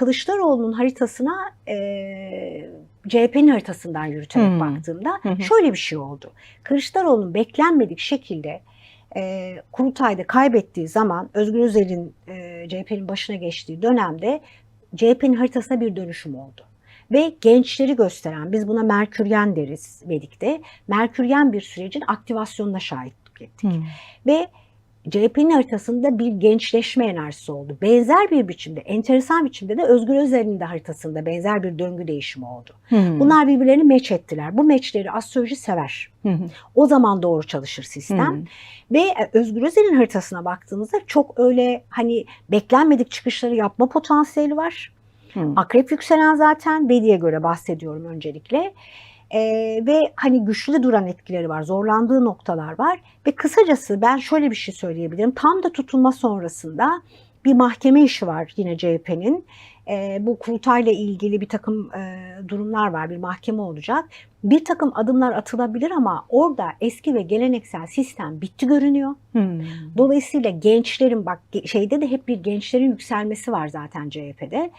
Kılıçdaroğlu'nun haritasına e, CHP'nin haritasından yürüterek Hmm. baktığımda hı. şöyle bir şey oldu. Kılıçdaroğlu'nun beklenmedik şekilde e, kurultayda kaybettiği zaman Özgür Özel'in e, CHP'nin başına geçtiği dönemde CHP'nin haritasına bir dönüşüm oldu. Ve gençleri gösteren, biz buna Merküryen deriz Vedik'te, Merküryen bir sürecin aktivasyonuna şahitlik ettik. Hmm. Ve CHP'nin haritasında bir gençleşme enerjisi oldu. Benzer bir biçimde, enteresan biçimde de Özgür Özel'in de haritasında benzer bir döngü değişimi oldu. Hmm. Bunlar birbirlerini meç ettiler. Bu meçleri astroloji sever. Hı. O zaman doğru çalışır sistem. Hmm. Ve e, Özgür Özel'in haritasına baktığınızda çok öyle hani beklenmedik çıkışları yapma potansiyeli var. Hmm. Akrep yükselen zaten Vedi'ye göre bahsediyorum öncelikle. Ee, ve hani güçlü duran etkileri var, zorlandığı noktalar var. Ve kısacası ben şöyle bir şey söyleyebilirim. Tam da tutulma sonrasında bir mahkeme işi var yine CHP'nin. Ee, bu kurultayla ilgili bir takım e, durumlar var, bir mahkeme olacak. Bir takım adımlar atılabilir ama orada eski ve geleneksel sistem bitti görünüyor. Hmm. Dolayısıyla gençlerin bak şeyde de hep bir gençlerin yükselmesi var zaten CHP'de.